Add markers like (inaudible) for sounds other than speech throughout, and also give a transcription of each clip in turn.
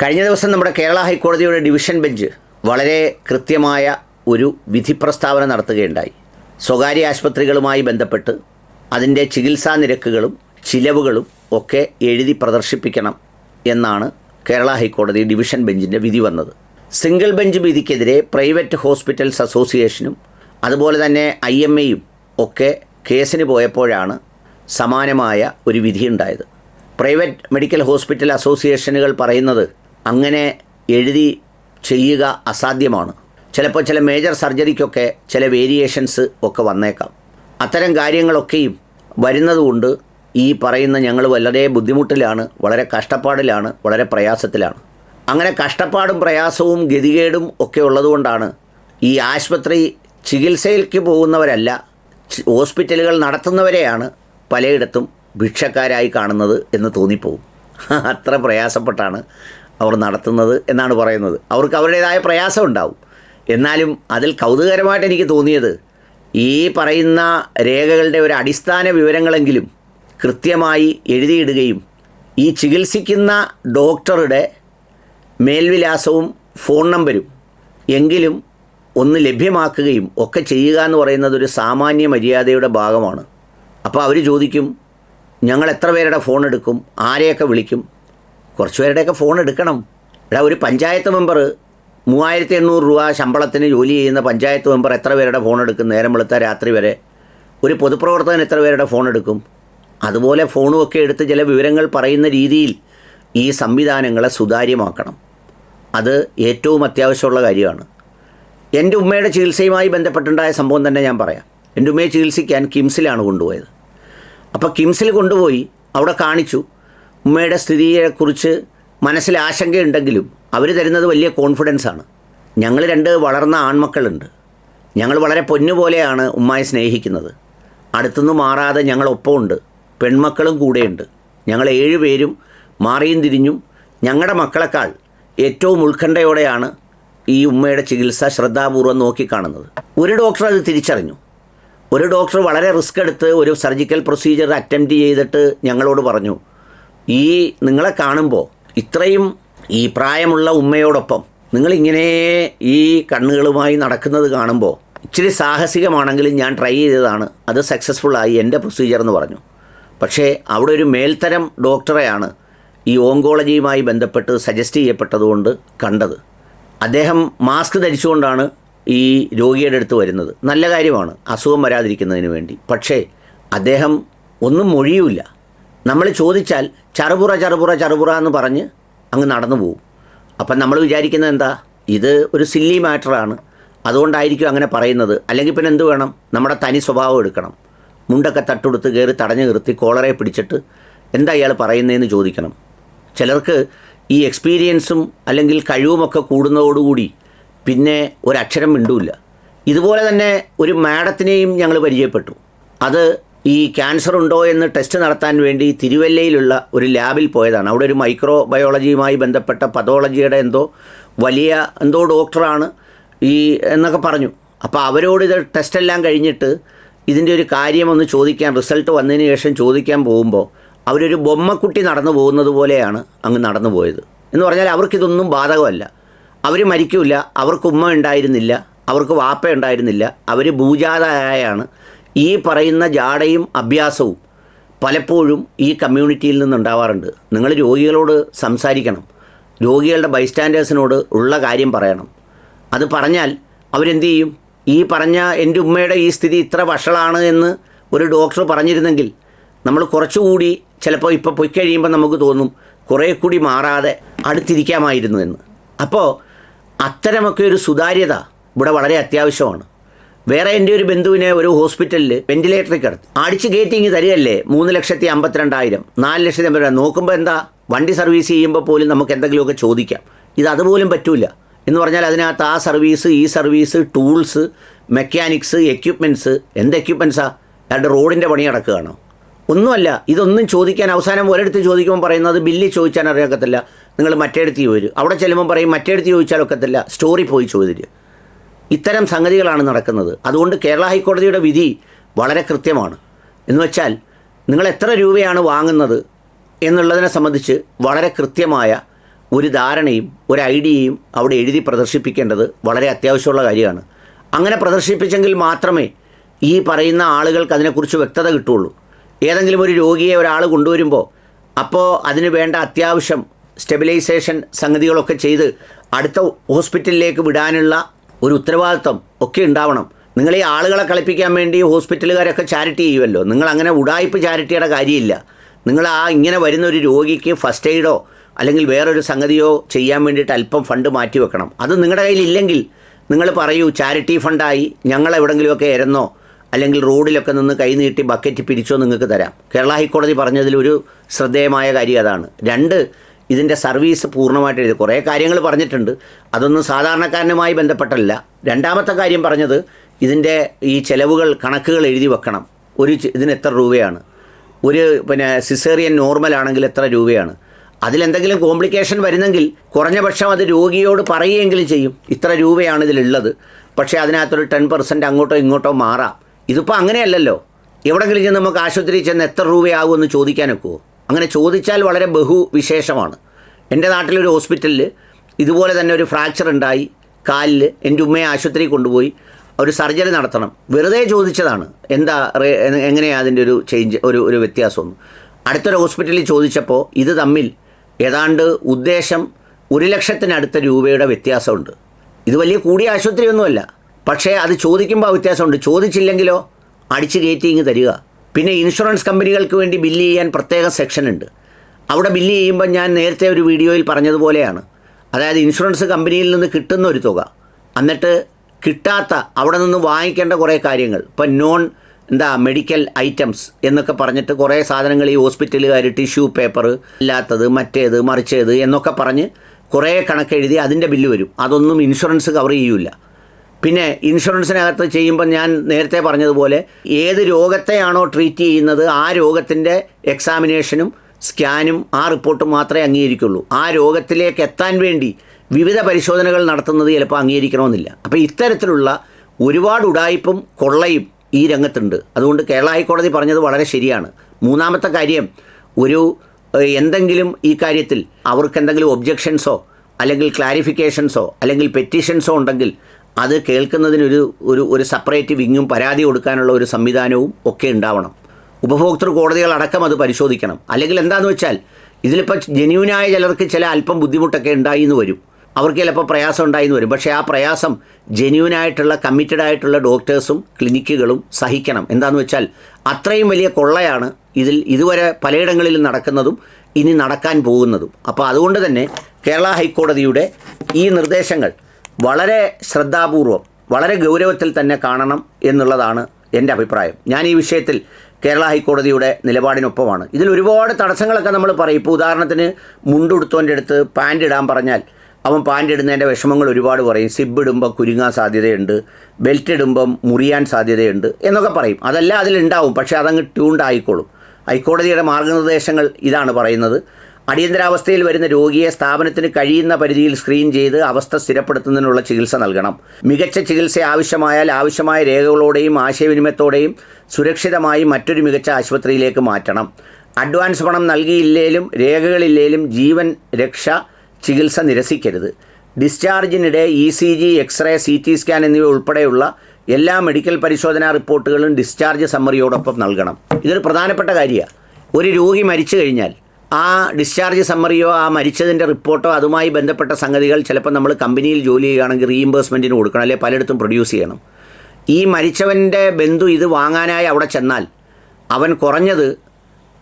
കഴിഞ്ഞ ദിവസം നമ്മുടെ കേരള ഹൈക്കോടതിയുടെ ഡിവിഷൻ ബെഞ്ച് വളരെ കൃത്യമായ ഒരു വിധി പ്രസ്താവന നടത്തുകയുണ്ടായി. സ്വകാര്യ ആശുപത്രികളുമായി ബന്ധപ്പെട്ട് അതിന്റെ ചികിത്സാ നിരക്കുകളും ചിലവുകളും ഒക്കെ എഴുതി പ്രദർശിപ്പിക്കണം എന്നാണ് കേരള ഹൈക്കോടതി ഡിവിഷൻ ബെഞ്ചിന്റെ വിധി വന്നത്. സിംഗിൾ ബെഞ്ച് വിധിക്കെതിരെ പ്രൈവറ്റ് ഹോസ്പിറ്റൽസ് അസോസിയേഷനും അതുപോലെ തന്നെ ഐ എം എയും ഒക്കെ കേസിന് പോയപ്പോഴാണ് സമാനമായ ഒരു വിധിയുണ്ടായത് പ്രൈവറ്റ് മെഡിക്കൽ ഹോസ്പിറ്റൽ അസോസിയേഷനുകൾ പറയുന്നത് അങ്ങനെ എഴുതി ചെയ്യുക അസാധ്യമാണ്. ചിലപ്പോൾ ചില മേജർ സർജറിക്കൊക്കെ ചില വേരിയേഷൻസ് ഒക്കെ വന്നേക്കാം. അത്തരം കാര്യങ്ങളൊക്കെയും വരുന്നതുകൊണ്ട് ഈ പറയുന്ന ഞങ്ങൾ വളരെ ബുദ്ധിമുട്ടിലാണ് വളരെ കഷ്ടപ്പാടിലാണ് വളരെ പ്രയാസത്തിലാണ്. അങ്ങനെ കഷ്ടപ്പാടും പ്രയാസവും ഗതികേടും ഒക്കെ ഉള്ളതുകൊണ്ടാണ് ഈ ആശുപത്രി ചികിത്സയിലേക്ക് പോകുന്നവരല്ല ഹോസ്പിറ്റലുകൾ നടത്തുന്നവരെയാണ് പലയിടത്തും ഭിക്ഷക്കാരായി കാണുന്നത് എന്ന് തോന്നിപ്പോവും (laughs) അത്ര പ്രയാസപ്പെട്ടാണ് അവർ നടത്തുന്നത് എന്നാണ് പറയുന്നത്. അവർക്ക് അവരുടേതായ പ്രയാസം ഉണ്ടാവും. എന്നാലും അതിൽ കൗതുകരമായിട്ട് എനിക്ക് തോന്നിയത് ഈ പറയുന്ന രേഖകളുടെ ഒരു അടിസ്ഥാന വിവരങ്ങളെങ്കിലും കൃത്യമായി എഴുതിയിടുകയും ഈ ചികിത്സിക്കുന്ന ഡോക്ടറുടെ മേൽവിലാസവും ഫോൺ നമ്പരും എങ്കിലും ഒന്ന് ലഭ്യമാക്കുകയും ഒക്കെ ചെയ്യുക എന്ന് പറയുന്നത് ഒരു സാമാന്യ മര്യാദയുടെ ഭാഗമാണ്. അപ്പോൾ അവർ ചോദിക്കും ഞങ്ങൾ എത്ര പേരുടെ ഫോൺ എടുക്കും? ആരെയൊക്കെ വിളിക്കും? കുറച്ച് പേരുടെയൊക്കെ ഫോൺ എടുക്കണം. എടാ ഒരു പഞ്ചായത്ത് മെമ്പർ മൂവായിരത്തി എണ്ണൂറ് രൂപ ശമ്പളത്തിന് ജോലി ചെയ്യുന്ന പഞ്ചായത്ത് മെമ്പർ എത്ര പേരുടെ ഫോൺ എടുക്കും? നേരം വെളുത്ത രാത്രി വരെ. ഒരു പൊതുപ്രവർത്തകൻ എത്ര പേരുടെ ഫോൺ എടുക്കും? അതുപോലെ ഫോണും ഒക്കെ എടുത്ത് ചില വിവരങ്ങൾ പറയുന്ന രീതിയിൽ ഈ സംവിധാനങ്ങളെ സുതാര്യമാക്കണം. അത് ഏറ്റവും അത്യാവശ്യമുള്ള കാര്യമാണ്. എന്റെ ഉമ്മയുടെ ചികിത്സയുമായി ബന്ധപ്പെട്ടുണ്ടായ സംഭവം തന്നെ ഞാൻ പറയാം. എന്റെ ഉമ്മയെ ചികിത്സിക്കാൻ കിംസിലാണ് കൊണ്ടുപോയത്. അപ്പോൾ കിംസിൽ കൊണ്ടുപോയി അവിടെ കാണിച്ചു. ഉമ്മയുടെ സ്ഥിതിയെക്കുറിച്ച് മനസ്സിൽ ആശങ്കയുണ്ടെങ്കിലും അവർ തരുന്നത് വലിയ കോൺഫിഡൻസാണ് ഞങ്ങൾ രണ്ട് വളർന്ന ആൺമക്കളുണ്ട്. ഞങ്ങൾ വളരെ പൊന്നുപോലെയാണ് ഉമ്മയെ സ്നേഹിക്കുന്നത്. അടുത്തുനിന്ന് മാറാതെ ഞങ്ങളൊപ്പമുണ്ട് പെൺമക്കളും കൂടെയുണ്ട്. ഞങ്ങൾ ഏഴുപേരും മാറിയും തിരിഞ്ഞും ഞങ്ങളുടെ മക്കളെക്കാൾ ഏറ്റവും ഉത്കണ്ഠയോടെയാണ് ഈ ഉമ്മയുടെ ചികിത്സ ശ്രദ്ധാപൂർവം നോക്കിക്കാണുന്നത്. ഒരു ഡോക്ടർ അത് തിരിച്ചറിഞ്ഞു. ഒരു ഡോക്ടർ വളരെ റിസ്ക് എടുത്ത് ഒരു സർജിക്കൽ പ്രൊസീജിയർ അറ്റംപ്റ്റ് ചെയ്തിട്ട് ഞങ്ങളോട് പറഞ്ഞു ഈ നിങ്ങളെ കാണുമ്പോൾ ഇത്രയും ഈ പ്രായമുള്ള ഉമ്മയോടൊപ്പം നിങ്ങളിങ്ങനെ ഈ കണ്ണുകളുമായി നടക്കുന്നത് കാണുമ്പോൾ ഇച്ചിരി സാഹസികമാണെങ്കിലും ഞാൻ ട്രൈ ചെയ്തതാണ്. അത് സക്സസ്ഫുള്ളായി എന്റെ പ്രൊസീജിയർ എന്ന് പറഞ്ഞു. പക്ഷേ അവിടെ ഒരു മേൽത്തരം ഡോക്ടറെയാണ് ഈ ഓങ്കോളജിയുമായി ബന്ധപ്പെട്ട് സജസ്റ്റ് ചെയ്യപ്പെട്ടതുകൊണ്ട് കണ്ടത്. അദ്ദേഹം മാസ്ക് ധരിച്ചുകൊണ്ടാണ് ഈ രോഗിയുടെ അടുത്ത് വരുന്നത്. നല്ല കാര്യമാണ്. അസുഖം വരാതിരിക്കുന്നതിന് വേണ്ടി. പക്ഷേ അദ്ദേഹം ഒന്നും മൊഴിയുമില്ല. നമ്മൾ ചോദിച്ചാൽ ചറുപുറ ചറുപുറ ചറുപുറ എന്ന് പറഞ്ഞ് അങ്ങ് നടന്നു പോകും അപ്പം നമ്മൾ വിചാരിക്കുന്നത് എന്താ? ഇത് ഒരു സില്ലി മാറ്ററാണ് അതുകൊണ്ടായിരിക്കും അങ്ങനെ പറയുന്നത്. അല്ലെങ്കിൽ പിന്നെ എന്ത് വേണം? നമ്മുടെ തനി സ്വഭാവം എടുക്കണം. മുണ്ടൊക്കെ തട്ടുടുത്ത് കയറി തടഞ്ഞു നിർത്തി കോളറെ പിടിച്ചിട്ട് എന്താ ഇയാൾ പറയുന്നതെന്ന് ചോദിക്കണം. ചിലർക്ക് ഈ എക്സ്പീരിയൻസും അല്ലെങ്കിൽ കഴിവുമൊക്കെ കൂടുന്നതോടുകൂടി പിന്നെ ഒരക്ഷരം മിണ്ടൂല്ല. ഇതുപോലെ തന്നെ ഒരു മാഡത്തിനെയും ഞങ്ങൾ പരിചയപ്പെട്ടു. അത് ഈ ക്യാൻസർ ഉണ്ടോ എന്ന് ടെസ്റ്റ് നടത്താൻ വേണ്ടി തിരുവല്ലയിലുള്ള ഒരു ലാബിൽ പോയതാണ്. അവിടെ ഒരു മൈക്രോ ബയോളജിയുമായി ബന്ധപ്പെട്ട പതോളജിയുടെ എന്തോ വലിയ എന്തോ ഡോക്ടറാണ് ഈ എന്നൊക്കെ പറഞ്ഞു. അപ്പോൾ അവരോട് ഇത് ടെസ്റ്റെല്ലാം കഴിഞ്ഞിട്ട് ഇതിന്റെ ഒരു കാര്യം ഒന്ന് ചോദിക്കാൻ റിസൾട്ട് വന്നതിന് ശേഷം ചോദിക്കാൻ പോകുമ്പോൾ അവരൊരു ബൊമ്മക്കുട്ടി നടന്നു പോകുന്നത് പോലെയാണ് അങ്ങ് നടന്നു പോയത്. എന്ന് പറഞ്ഞാൽ അവർക്കിതൊന്നും ബാധകമല്ല. അവർ മരിക്കില്ല അവർക്ക് ഉമ്മ ഉണ്ടായിരുന്നില്ല അവർക്ക് വാപ്പ ഉണ്ടായിരുന്നില്ല അവർ ഭൂജാതയായാണ് ഈ പറയുന്ന ജാടയും അഭ്യാസവും പലപ്പോഴും ഈ കമ്മ്യൂണിറ്റിയിൽ നിന്നുണ്ടാവാറുണ്ട്. നിങ്ങൾ രോഗികളോട് സംസാരിക്കണം. രോഗികളുടെ ബൈസ്റ്റാൻഡേഴ്സിനോട് ഉള്ള കാര്യം പറയണം. അത് പറഞ്ഞാൽ അവരെന്ത് ചെയ്യും? ഈ പറഞ്ഞ എന്റെ ഉമ്മയുടെ ഈ സ്ഥിതി ഇത്ര വഷളാണ് എന്ന് ഒരു ഡോക്ടർ പറഞ്ഞിരുന്നെങ്കിൽ നമ്മൾ കുറച്ചുകൂടി ചിലപ്പോൾ ഇപ്പോൾ പോയി കഴിയുമ്പോൾ നമുക്ക് തോന്നും കുറേ കൂടി മാറാതെ അടുത്തിരിക്കാമായിരുന്നു എന്ന്. അപ്പോൾ അത്തരമൊക്കെ ഒരു സുതാര്യത ഇവിടെ വളരെ അത്യാവശ്യമാണ്. വേറെ എന്റെ ഒരു ബന്ധുവിനെ ഒരു ഹോസ്പിറ്റലിൽ വെന്റിലേറ്ററിൽ കിടത്തി. അടിച്ച് കയറ്റിങ് തരികയല്ലേ? മൂന്ന് ലക്ഷത്തി അമ്പത്തിരണ്ടായിരം. നാല് ലക്ഷത്തി അമ്പത്തിരണ്ട് നോക്കുമ്പോൾ എന്താ? വണ്ടി സർവീസ് ചെയ്യുമ്പോൾ പോലും നമുക്ക് എന്തെങ്കിലുമൊക്കെ ചോദിക്കാം. ഇത് അതുപോലും പറ്റൂല. എന്ന് പറഞ്ഞാൽ അതിനകത്ത് ആ സർവീസ് ഈ സർവീസ് ടൂൾസ് മെക്കാനിക്സ് എക്യുപ്മെന്റ്സ് എന്ത് എക്യുപ്മെൻസാ അയാളുടെ റോഡിന്റെ പണി നടക്കുകയാണോ? ഒന്നുമല്ല ഇതൊന്നും ചോദിക്കാൻ അവസാനം ഒരിടത്ത് ചോദിക്കുമ്പോൾ പറയുന്നത് ബില്ല് ചോദിച്ചാൽ അറിയാക്കത്തില്ല. നിങ്ങൾ മറ്റേടത്ത് ചോദിച്ചു അവിടെ ചെല്ലുമ്പോൾ പറയും മറ്റേടത്ത് ചോദിച്ചാൽ ഒക്കത്തില്ല. സ്റ്റോറി പോയി ചോദിച്ചു ഇത്തരം സംഗതികളാണ് നടക്കുന്നത്. അതുകൊണ്ട് കേരള ഹൈക്കോടതിയുടെ വിധി വളരെ കൃത്യമാണ്. എന്ന് വെച്ചാൽ നിങ്ങൾ എത്ര രൂപയാണ് വാങ്ങുന്നത് എന്നുള്ളതിനെ സംബന്ധിച്ച് വളരെ കൃത്യമായ ഒരു ധാരണയും ഒരു ഐഡിയയും അവിടെ എഴുതി പ്രദർശിപ്പിക്കേണ്ടത് വളരെ അത്യാവശ്യമുള്ള കാര്യമാണ്. അങ്ങനെ പ്രദർശിപ്പിച്ചെങ്കിൽ മാത്രമേ ഈ പറയുന്ന ആളുകൾക്ക് അതിനെക്കുറിച്ച് വ്യക്തത കിട്ടുള്ളൂ ഏതെങ്കിലും ഒരു രോഗിയെ ഒരാൾ കൊണ്ടുവരുമ്പോൾ അപ്പോൾ അതിന് വേണ്ട അത്യാവശ്യം സ്റ്റെബിലൈസേഷൻ സംഗതികളൊക്കെ ചെയ്ത് അടുത്ത ഹോസ്പിറ്റലിലേക്ക് വിടാനുള്ള ഒരു ഉത്തരവാദിത്വം ഒക്കെ ഉണ്ടാവണം. നിങ്ങൾ ഈ ആളുകളെ കളിപ്പിക്കാൻ വേണ്ടി ഹോസ്പിറ്റലുകാരൊക്കെ ചാരിറ്റി ചെയ്യുമല്ലോ നിങ്ങൾ അങ്ങനെ ഉടായ്പ ചാരിറ്റിയുടെ കാര്യമില്ല. നിങ്ങൾ ആ ഇങ്ങനെ വരുന്ന ഒരു രോഗിക്ക് ഫസ്റ്റ് എയ്ഡോ അല്ലെങ്കിൽ വേറൊരു സംഗതിയോ ചെയ്യാൻ വേണ്ടിയിട്ട് അല്പം ഫണ്ട് മാറ്റി വെക്കണം. അത് നിങ്ങളുടെ കയ്യിൽ ഇല്ലെങ്കിൽ നിങ്ങൾ പറയൂ ചാരിറ്റി ഫണ്ടായി ഞങ്ങൾ എവിടെങ്കിലുമൊക്കെ ഇരന്നോ അല്ലെങ്കിൽ റോഡിലൊക്കെ നിന്ന് കൈനീട്ടി ബക്കറ്റ് പിരിച്ചോ നിങ്ങൾക്ക് തരാം. കേരള ഹൈക്കോടതി പറഞ്ഞതിൽ ഒരു ശ്രദ്ധേയമായ കാര്യം അതാണ്. രണ്ട് ഇതിന്റെ സർവീസ് പൂർണമായിട്ട് എഴുതി കുറേ കാര്യങ്ങൾ പറഞ്ഞിട്ടുണ്ട്. അതൊന്നും സാധാരണക്കാരനുമായി ബന്ധപ്പെട്ടല്ല. രണ്ടാമത്തെ കാര്യം പറഞ്ഞത് ഇതിന്റെ ഈ ചിലവുകൾ കണക്കുകൾ എഴുതി വെക്കണം. ഒരു ഇതിന് എത്ര രൂപയാണ്? ഒരു പിന്നെ സിസേറിയൻ നോർമൽ ആണെങ്കിൽ എത്ര രൂപയാണ്? അതിലെന്തെങ്കിലും കോംപ്ലിക്കേഷൻ വരുന്നെങ്കിൽ കുറഞ്ഞ പക്ഷം അത് രോഗിയോട് പറയുകയെങ്കിലും ചെയ്യും. ഇത്ര രൂപയാണ് ഇതിലുള്ളത്. പക്ഷേ അതിനകത്തൊരു ടെൻ പെർസെന്റ് അങ്ങോട്ടോ ഇങ്ങോട്ടോ മാറാം. ഇതിപ്പോൾ അങ്ങനെയല്ലല്ലോ. എവിടെങ്കിലും ചെന്ന് നമുക്ക് ആശുപത്രിയിൽ ചെന്ന് എത്ര രൂപയാകുമെന്ന് ചോദിക്കാനൊക്കുമോ അങ്ങനെ ചോദിച്ചാൽ വളരെ ബഹു വിശേഷമാണ് എന്റെ നാട്ടിലൊരു ഹോസ്പിറ്റലിൽ ഇതുപോലെ തന്നെ ഒരു ഫ്രാക്ചർ ഉണ്ടായി. കാലിൽ എന്റെ ഉമ്മയെ ആശുപത്രിയിൽ കൊണ്ടുപോയി. ഒരു സർജറി നടത്തണം. വെറുതെ ചോദിച്ചതാണ്. എന്താ എങ്ങനെയാണ് അതിന്റെ ഒരു ചേഞ്ച് ഒരു ഒരു വ്യത്യാസമൊന്നും. അടുത്തൊരു ഹോസ്പിറ്റലിൽ ചോദിച്ചപ്പോൾ ഇത് തമ്മിൽ ഏതാണ്ട് ഉദ്ദേശം ഒരു ലക്ഷത്തിനടുത്ത രൂപയുടെ വ്യത്യാസമുണ്ട്. ഇത് വലിയ കൂടിയ ആശുപത്രിയൊന്നുമല്ല. പക്ഷേ അത് ചോദിക്കുമ്പോൾ വ്യത്യാസമുണ്ട്. ചോദിച്ചില്ലെങ്കിലോ അടിച്ച് കയറ്റി ഇങ്ങ് തരിക. പിന്നെ ഇൻഷുറൻസ് കമ്പനികൾക്ക് വേണ്ടി ബില്ല് ചെയ്യാൻ പ്രത്യേക സെക്ഷൻ ഉണ്ട്. അവിടെ ബില്ല് ചെയ്യുമ്പോൾ ഞാൻ നേരത്തെ ഒരു വീഡിയോയിൽ പറഞ്ഞതുപോലെയാണ്. അതായത് ഇൻഷുറൻസ് കമ്പനിയിൽ നിന്ന് കിട്ടുന്ന ഒരു തുക എന്നിട്ട് കിട്ടാത്ത അവിടെ നിന്ന് വാങ്ങിക്കേണ്ട കുറേ കാര്യങ്ങൾ ഇപ്പം നോൺ എന്താ മെഡിക്കൽ ഐറ്റംസ് എന്നൊക്കെ പറഞ്ഞിട്ട് കുറേ സാധനങ്ങൾ ഈ ഹോസ്പിറ്റലുകാർ ടിഷ്യൂ പേപ്പർ ഇല്ലാത്തത് മറ്റേത് മറിച്ചേത് എന്നൊക്കെ പറഞ്ഞ് കുറേ കണക്കെഴുതി അതിന്റെ ബില്ല് വരും. അതൊന്നും ഇൻഷുറൻസ് കവർ ചെയ്യൂല. പിന്നെ ഇൻഷുറൻസിനകത്ത് ചെയ്യുമ്പോൾ ഞാൻ നേരത്തെ പറഞ്ഞതുപോലെ ഏത് രോഗത്തെയാണോ ട്രീറ്റ് ചെയ്യുന്നത് ആ രോഗത്തിന്റെ എക്സാമിനേഷനും സ്കാനും ആ റിപ്പോർട്ടും മാത്രമേ അംഗീകരിക്കുള്ളൂ. ആ രോഗത്തിലേക്ക് എത്താൻ വേണ്ടി വിവിധ പരിശോധനകൾ നടത്തുന്നത് ചിലപ്പോൾ അംഗീകരിക്കണമെന്നില്ല. അപ്പോൾ ഇത്തരത്തിലുള്ള ഒരുപാട് ഉടായ്പും കൊള്ളയും ഈ രംഗത്തുണ്ട്. അതുകൊണ്ട് കേരള ഹൈക്കോടതി പറഞ്ഞത് വളരെ ശരിയാണ്. മൂന്നാമത്തെ കാര്യം ഒരു എന്തെങ്കിലും ഈ കാര്യത്തിൽ അവർക്ക് എന്തെങ്കിലും ഒബ്ജെക്ഷൻസോ അല്ലെങ്കിൽ ക്ലാരിഫിക്കേഷൻസോ അല്ലെങ്കിൽ പെറ്റീഷൻസോ ഉണ്ടെങ്കിൽ അത് കേൾക്കുന്നതിനൊരു ഒരു ഒരു സെപ്പറേറ്റ് വിങ്ങും പരാതി കൊടുക്കാനുള്ള ഒരു സംവിധാനവും ഒക്കെ ഉണ്ടാവണം. ഉപഭോക്തൃ കോടതികൾ അടക്കം അത് പരിശോധിക്കണം. അല്ലെങ്കിൽ എന്താണെന്ന് വെച്ചാൽ ഇതിലിപ്പോൾ ജെന്യൂനായ ചിലർക്ക് ചില അല്പം ബുദ്ധിമുട്ടൊക്കെ ഉണ്ടായി എന്ന് വരും. അവർക്ക് ചിലപ്പോൾ പ്രയാസം ഉണ്ടായി എന്ന് വരും. പക്ഷേ ആ പ്രയാസം ജെന്യൂനായിട്ടുള്ള കമ്മിറ്റഡ് ആയിട്ടുള്ള ഡോക്ടേഴ്സും ക്ലിനിക്കുകളും സഹിക്കണം. എന്താണെന്ന് വെച്ചാൽ അത്രയും വലിയ കൊള്ളയാണ് ഇതിൽ ഇതുവരെ പലയിടങ്ങളിലും നടക്കുന്നതും ഇനി നടക്കാൻ പോകുന്നതും. അപ്പോൾ അതുകൊണ്ട് തന്നെ കേരള ഹൈക്കോടതിയുടെ ഈ നിർദ്ദേശങ്ങൾ വളരെ ശ്രദ്ധാപൂർവം വളരെ ഗൗരവത്തിൽ തന്നെ കാണണം എന്നുള്ളതാണ് എന്റെ അഭിപ്രായം. ഞാൻ ഈ വിഷയത്തിൽ കേരള ഹൈക്കോടതിയുടെ നിലപാടിനൊപ്പമാണ്. ഇതിൽ ഒരുപാട് തടസ്സങ്ങളൊക്കെ നമ്മൾ പറയും. ഇപ്പോൾ ഉദാഹരണത്തിന് മുണ്ടുടുത്തോന്റെ അടുത്ത് പാന്റ് ഇടാൻ പറഞ്ഞാൽ അവൻ പാന്റ് ഇടുന്നതിന്റെ വിഷമങ്ങൾ ഒരുപാട് പറയും. സിബ് ഇടുമ്പോൾ കുരുങ്ങാൻ സാധ്യതയുണ്ട്. ബെൽറ്റ് ഇടുമ്പം മുറിയാൻ സാധ്യതയുണ്ട് എന്നൊക്കെ പറയും. അതെല്ലാം അതിലുണ്ടാവും പക്ഷേ അതങ്ങ് ട്യൂൺഡ് ആയിക്കോളും. ഹൈക്കോടതിയുടെ മാർഗനിർദ്ദേശങ്ങൾ ഇതാണ് പറയുന്നത്. അടിയന്തരാവസ്ഥയിൽ വരുന്ന രോഗിയെ സ്ഥാപനത്തിന് കഴിയുന്ന പരിധിയിൽ സ്ക്രീൻ ചെയ്ത് അവസ്ഥ സ്ഥിരപ്പെടുത്തുന്നതിനുള്ള ചികിത്സ നൽകണം. മികച്ച ചികിത്സ ആവശ്യമായാൽ ആവശ്യമായ രേഖകളോടെയും ആശയവിനിമയത്തോടെയും സുരക്ഷിതമായി മറ്റൊരു മികച്ച ആശുപത്രിയിലേക്ക് മാറ്റണം. അഡ്വാൻസ് പണം നൽകിയില്ലേലും രേഖകളില്ലേലും ജീവൻ രക്ഷ ചികിത്സ നിരസിക്കരുത്. ഡിസ്ചാർജിനിടെ E C G x-ray C T scan എന്നിവ ഉൾപ്പെടെയുള്ള എല്ലാ മെഡിക്കൽ പരിശോധനാ റിപ്പോർട്ടുകളും ഡിസ്ചാർജ് സമ്മറിയോടൊപ്പം നൽകണം. ഇതൊരു പ്രധാനപ്പെട്ട കാര്യമാണ്. ഒരു രോഗി മരിച്ചു കഴിഞ്ഞാൽ ആ ഡിസ്ചാർജ് സമ്മറിയോ ആ മരിച്ചതിന്റെ റിപ്പോർട്ടോ അതുമായി ബന്ധപ്പെട്ട സംഗതികൾ ചിലപ്പോൾ നമ്മൾ കമ്പനിയിൽ ജോലി ചെയ്യുകയാണെങ്കിൽ റീഇംബേഴ്സ്മെന്റിന് കൊടുക്കണം അല്ലെങ്കിൽ പലയിടത്തും പ്രൊഡ്യൂസ് ചെയ്യണം. ഈ മരിച്ചവന്റെ ബന്ധു ഇത് വാങ്ങാനായി അവിടെ ചെന്നാൽ അവൻ കുറഞ്ഞത്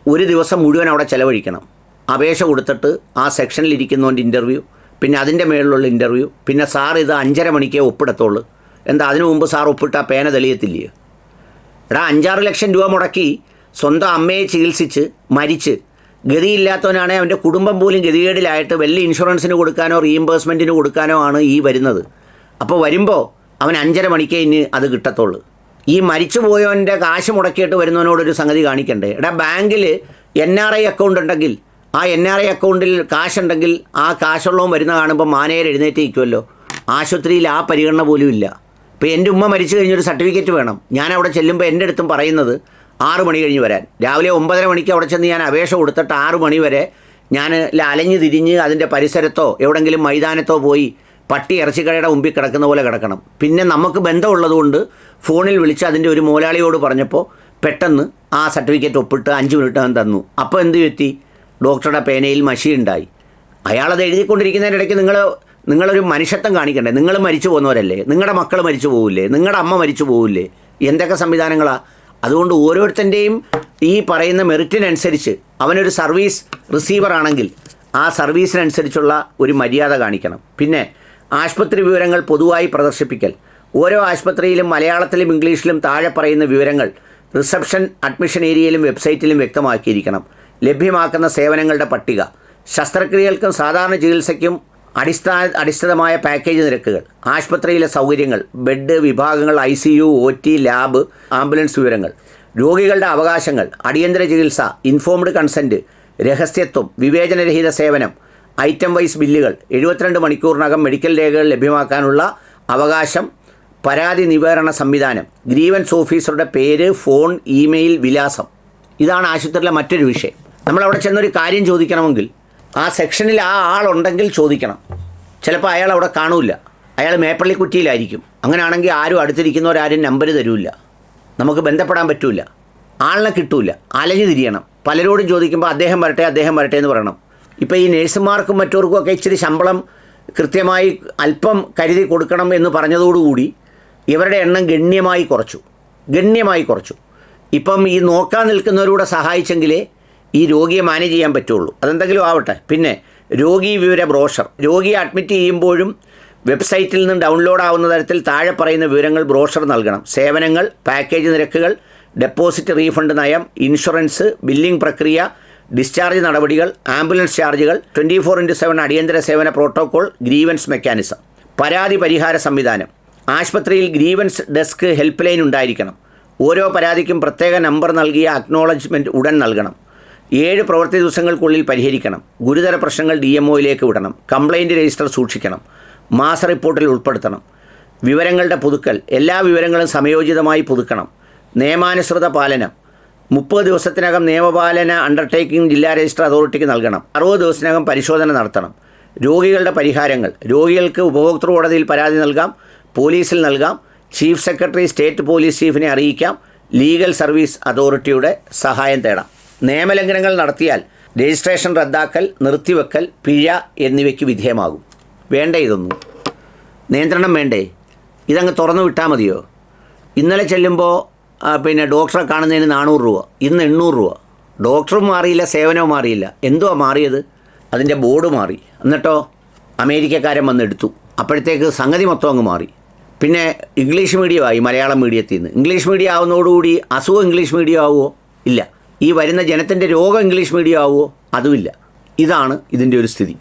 ഒരു ദിവസം മുഴുവൻ അവിടെ ചിലവഴിക്കണം. അപേക്ഷ കൊടുത്തിട്ട് ആ സെക്ഷനിൽ ഇരിക്കുന്നവന്റെ ഇന്റർവ്യൂ പിന്നെ അതിന്റെ മേളിലുള്ള ഇന്റർവ്യൂ പിന്നെ സാർ ഇത് അഞ്ചര മണിക്കേ ഒപ്പിടത്തുള്ളൂ. എന്താ അതിനു മുമ്പ് സാർ ഒപ്പിട്ട് ആ പേന തെളിയത്തില്ലേ എടാ അഞ്ചാറ് ലക്ഷം രൂപ മുടക്കി സ്വന്തം അമ്മയെ ചികിത്സിച്ച് മരിച്ച് ഗതിയില്ലാത്തവനാണെങ്കിൽ അവന്റെ കുടുംബം പോലും ഗതികേടിലായിട്ട് വലിയ ഇൻഷുറൻസിന് കൊടുക്കാനോ റീഇംബേഴ്സ്മെന്റിന് കൊടുക്കാനോ ആണ് ഈ വരുന്നത്. അപ്പോൾ വരുമ്പോൾ അവൻ അഞ്ചര മണിക്കേ ഇനി അത് കിട്ടത്തുള്ളൂ. ഈ മരിച്ചു പോയവന്റെ കാശ് മുടക്കിയിട്ട് വരുന്നവനോടൊരു സംഗതി കാണിക്കണ്ടേ? എടാ ബാങ്കിൽ എൻ ആർ ഐ അക്കൗണ്ട് ഉണ്ടെങ്കിൽ ആ എൻ ആർ ഐ അക്കൗണ്ടിൽ കാശുണ്ടെങ്കിൽ ആ കാശുള്ളവൻ വരുന്ന കാണുമ്പോൾ മാനേജർ എഴുന്നേറ്റ് നിൽക്കുമല്ലോ ആശുപത്രിയിൽ ആ പരിഗണന പോലും ഇല്ല. ഇപ്പോൾ എന്റെ ഉമ്മ മരിച്ചു കഴിഞ്ഞൊരു സർട്ടിഫിക്കറ്റ് വേണം. ഞാൻ അവിടെ ചെല്ലുമ്പോൾ എന്റെ അടുത്തും പറയുന്നത് ആറ് മണി കഴിഞ്ഞ് വരാൻ. രാവിലെ ഒമ്പതര മണിക്ക് അവിടെ ചെന്ന് ഞാൻ അപേക്ഷ കൊടുത്തിട്ട് ആറ് മണി വരെ ഞാൻ അലഞ്ഞു തിരിഞ്ഞ് അതിന്റെ പരിസരത്തോ എവിടെങ്കിലും മൈതാനത്തോ പോയി പട്ടി ഇറച്ചിക്കടയുടെ മുമ്പിൽ കിടക്കുന്ന പോലെ കിടക്കണം. പിന്നെ നമുക്ക് ബന്ധമുള്ളതുകൊണ്ട് ഫോണിൽ വിളിച്ച് അതിന്റെ ഒരു മോലാളിയോട് പറഞ്ഞപ്പോൾ പെട്ടെന്ന് ആ സർട്ടിഫിക്കറ്റ് ഒപ്പിട്ട് അഞ്ച് മിനിറ്റ് അവൻ തന്നു. അപ്പോൾ എന്ത് പറ്റി? ഡോക്ടറുടെ പേനയിൽ മഷി ഉണ്ടായി അയാളത് എഴുതിക്കൊണ്ടിരിക്കുന്നതിനിടയ്ക്ക് നിങ്ങൾ നിങ്ങളൊരു മനുഷ്യത്വം കാണിക്കണ്ടേ? നിങ്ങൾ മരിച്ചു പോകുന്നവരല്ലേ? നിങ്ങളുടെ മക്കൾ മരിച്ചു പോകില്ലേ നിങ്ങളുടെ അമ്മ മരിച്ചു പോകില്ലേ എന്തൊക്കെ സംവിധാനങ്ങളാണ് അതുകൊണ്ട് ഓരോരുത്തന്റെയും ഈ പറയുന്ന മെറിറ്റിനനുസരിച്ച് അവനൊരു സർവീസ് റിസീവർ ആണെങ്കിൽ ആ സർവീസിനനുസരിച്ചുള്ള ഒരു മര്യാദ കാണിക്കണം. പിന്നെ ആശുപത്രി വിവരങ്ങൾ പൊതുവായി പ്രദർശിപ്പിക്കൽ. ഓരോ ആശുപത്രിയിലും മലയാളത്തിലും ഇംഗ്ലീഷിലും താഴെ പറയുന്ന വിവരങ്ങൾ റിസപ്ഷൻ അഡ്മിഷൻ ഏരിയയിലും വെബ്സൈറ്റിലും വ്യക്തമാക്കിയിരിക്കണം. ലഭ്യമാക്കുന്ന സേവനങ്ങളുടെ പട്ടിക. ശസ്ത്രക്രിയകൾക്കും സാധാരണ ചികിത്സയ്ക്കും അടിസ്ഥാന അടിസ്ഥാനമായ പാക്കേജ് നിരക്കുകൾ ആശുപത്രിയിലെ സൗകര്യങ്ങൾ ബെഡ് വിഭാഗങ്ങൾ I C U O T lab ambulance വിവരങ്ങൾ രോഗികളുടെ അവകാശങ്ങൾ അടിയന്തര ചികിത്സ ഇൻഫോംഡ് കൺസെന്റ് രഹസ്യത്വം വിവേചനരഹിത സേവനം ഐറ്റം വൈസ് ബില്ലുകൾ എഴുപത്തിരണ്ട് മണിക്കൂറിനകം മെഡിക്കൽ രേഖകൾ ലഭ്യമാക്കാനുള്ള അവകാശം പരാതി നിവാരണ സംവിധാനം ഗ്രീവൻസ് ഓഫീസറുടെ പേര് ഫോൺ ഇമെയിൽ വിലാസം. ഇതാണ് ആശുപത്രിയിലെ മറ്റൊരു വിഷയം. നമ്മളവിടെ ചെന്നൊരു കാര്യം ചോദിക്കണമെങ്കിൽ ആ സെക്ഷനിൽ ആ ആളുണ്ടെങ്കിൽ ചോദിക്കണം. ചിലപ്പോൾ അയാൾ അവിടെ കാണൂല അയാൾ മേപ്പള്ളിക്കുറ്റിയിലായിരിക്കും അങ്ങനെയാണെങ്കിൽ ആരും അടുത്തിരിക്കുന്നവരാരും നമ്പർ തരൂല്ല. നമുക്ക് ബന്ധപ്പെടാൻ പറ്റൂല ആളിനെ കിട്ടൂല അലഞ്ഞു തിരിയണം. പലരോടും ചോദിക്കുമ്പോൾ അദ്ദേഹം വരട്ടെ അദ്ദേഹം വരട്ടെ എന്ന് പറയണം. ഇപ്പോൾ ഈ നേഴ്സുമാർക്കും മറ്റവർക്കും ഒക്കെ ഇച്ചിരി ശമ്പളം കൃത്യമായി അല്പം കരുതി കൊടുക്കണം എന്ന് പറഞ്ഞതോടുകൂടി ഇവരുടെ എണ്ണം ഗണ്യമായി കുറച്ചു. ഗണ്യമായി കുറച്ചു. ഇപ്പം ഈ നോക്കാൻ നിൽക്കുന്നവരൂടെ സഹായിച്ചെങ്കിലേ ഈ രോഗിയെ മാനേജ് ചെയ്യാൻ പറ്റുള്ളൂ. അതെന്തെങ്കിലും ആവട്ടെ. പിന്നെ രോഗി വിവര ബ്രോഷർ. രോഗിയെ അഡ്മിറ്റ് ചെയ്യുമ്പോഴും വെബ്സൈറ്റിൽ നിന്ന് ഡൗൺലോഡ് ആവുന്ന തരത്തിൽ താഴെ പറയുന്ന വിവരങ്ങൾ ബ്രോഷർ നൽകണം. സേവനങ്ങൾ പാക്കേജ് നിരക്കുകൾ ഡെപ്പോസിറ്റ് റീഫണ്ട് നയം ഇൻഷുറൻസ് ബില്ലിംഗ് പ്രക്രിയ ഡിസ്ചാർജ് നടപടികൾ ആംബുലൻസ് ചാർജുകൾ ട്വന്റി ഫോർ ഇന്റു സെവൻ അടിയന്തര സേവന പ്രോട്ടോകോൾ ഗ്രീവൻസ് മെക്കാനിസം. പരാതി പരിഹാര സംവിധാനം. ആശുപത്രിയിൽ ഗ്രീവൻസ് ഡെസ്ക് ഹെൽപ്പ് ലൈൻ ഉണ്ടായിരിക്കണം. ഓരോ പരാതിക്കും പ്രത്യേക നമ്പർ നൽകിയ അക്നോളജ്മെന്റ് ഉടൻ നൽകണം. ഏഴ് പ്രവൃത്തി ദിവസങ്ങൾക്കുള്ളിൽ പരിഹരിക്കണം. ഗുരുതര പ്രശ്നങ്ങൾ ഡി എം ഒയിലേക്ക് വിടണം. കംപ്ലൈന്റ് രജിസ്റ്റർ സൂക്ഷിക്കണം. മാസ റിപ്പോർട്ടിൽ ഉൾപ്പെടുത്തണം. വിവരങ്ങളുടെ പുതുക്കൽ. എല്ലാ വിവരങ്ങളും സമയോചിതമായി പുതുക്കണം. നിയമാനുസൃത പാലനം. മുപ്പത് ദിവസത്തിനകം നിയമപാലന അണ്ടർടേക്കിംഗ് ജില്ലാ രജിസ്റ്റർ അതോറിറ്റിക്ക് നൽകണം. അറുപത് ദിവസത്തിനകം പരിശോധന നടത്തണം. രോഗികളുടെ പരിഹാരങ്ങൾ. രോഗികൾക്ക് ഉപഭോക്തൃ കോടതിയിൽ പരാതി നൽകാം. പോലീസിൽ നൽകാം. ചീഫ് സെക്രട്ടറി സ്റ്റേറ്റ് പോലീസ് ചീഫിനെ അറിയിക്കാം. ലീഗൽ സർവീസ് അതോറിറ്റിയുടെ സഹായം തേടാം. നിയമലംഘനങ്ങൾ നടത്തിയാൽ രജിസ്ട്രേഷൻ റദ്ദാക്കൽ നിർത്തിവെക്കൽ പിഴ എന്നിവയ്ക്ക് വിധേയമാകും. വേണ്ട ഇതൊന്നും? നിയന്ത്രണം വേണ്ടേ? ഇതങ്ങ് തുറന്നു വിട്ടാൽ മതിയോ? ഇന്നലെ ചെല്ലുമ്പോൾ പിന്നെ ഡോക്ടറെ കാണുന്നതിന് നാനൂറ് രൂപ ഇന്ന് എണ്ണൂറ് രൂപ. ഡോക്ടറും മാറിയില്ല സേവനവും മാറിയില്ല. എന്തുവാ മാറിയത്? അതിന്റെ ബോർഡ് മാറി. എന്നിട്ടോ അമേരിക്കക്കാരൻ വന്നെടുത്തു അപ്പോഴത്തേക്ക് സംഗതി മൊത്തം അങ്ങ് മാറി. പിന്നെ ഇംഗ്ലീഷ് മീഡിയമായി മലയാളം മീഡിയത്തിൽ നിന്ന്. ഇംഗ്ലീഷ് മീഡിയം ആവുന്നതോടുകൂടി അസുഖം ഇംഗ്ലീഷ് മീഡിയം ആവുമോ ഇല്ല. ഈ വരുന്ന ജനത്തിന്റെ രോഗം ഇംഗ്ലീഷ് മീഡിയം ആവുമോ അതുമില്ല. ഇതാണ് ഇതിന്റെ ഒരു സ്ഥിതി.